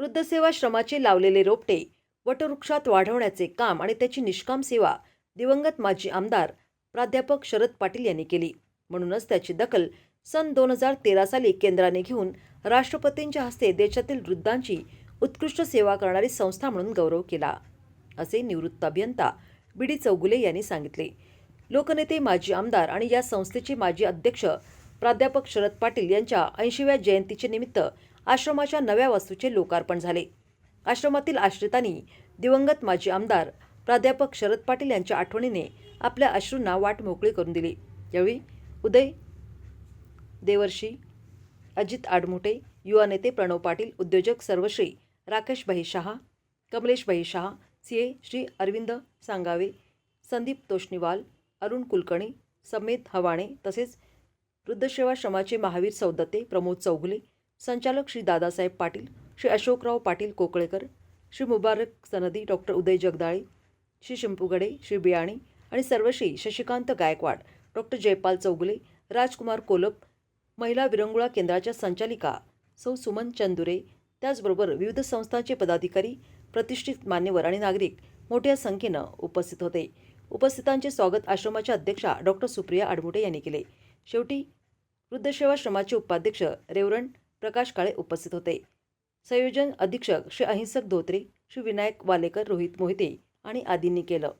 वृद्धसेवाश्रमाचे लावलेले रोपटे वटवृक्षात वाढवण्याचे काम आणि त्याची निष्काम सेवा दिवंगत माजी आमदार प्राध्यापक शरद पाटील यांनी केली. म्हणूनच त्याची दखल सन दोन हजार तेरा साली केंद्राने घेऊन राष्ट्रपतींच्या हस्ते देशातील वृद्धांची उत्कृष्ट सेवा करणारी संस्था म्हणून गौरव केला असे निवृत्त अभियंता बी डी चौगुले यांनी सांगितले. लोकनेते माजी आमदार आणि या संस्थेचे माजी अध्यक्ष प्राध्यापक शरद पाटील यांच्या ऐंशीव्या जयंतीचे निमित्त आश्रमाच्या नव्या वास्तूचे लोकार्पण झाले. आश्रमातील आश्रितांनी दिवंगत माजी आमदार प्राध्यापक शरद पाटील यांच्या आठवणीने आपल्या अश्रूंना वाट मोकळी करून दिली. यावेळी उदय देवर्षी अजित आडमुटे युवा नेते प्रणव पाटील उद्योजक सर्वश्री राकेशभाई शहा कमलेशभाई शहा सी ए श्री अरविंद सांगावे संदीप तोष्णीवाल अरुण कुलकर्णी समेत हवाणे तसेच वृद्धसेवाश्रमाचे महावीर सौदत्ते प्रमोद चौगुले संचालक श्री दादासाहेब पाटील श्री अशोकराव पाटील कोकळेकर श्री मुबारक सनदी डॉक्टर उदय जगदाळे श्री शिंपूगडे श्री बियाणी आणि सर्वश्री शशिकांत गायकवाड डॉक्टर जयपाल चौगुले राजकुमार कोलप महिला विरंगुळा केंद्राच्या संचालिका सौ सुमन चंदुरे त्याचबरोबर विविध संस्थांचे पदाधिकारी प्रतिष्ठित मान्यवर आणि नागरिक मोठ्या संख्येनं उपस्थित होते. उपस्थितांचे स्वागत आश्रमाच्या अध्यक्षा डॉक्टर सुप्रिया आडमुटे यांनी केले. शेवटी वृद्धसेवाश्रमाचे उपाध्यक्ष रेवरंड प्रकाश काळे उपस्थित होते. संयोजन अधीक्षक श्री अहिंसक धोत्रे श्री विनायक वालेकर रोहित मोहिते आणि आदींनी केलं.